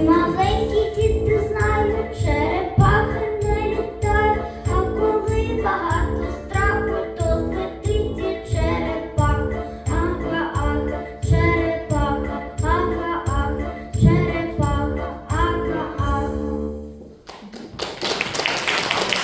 маленькі діти знають.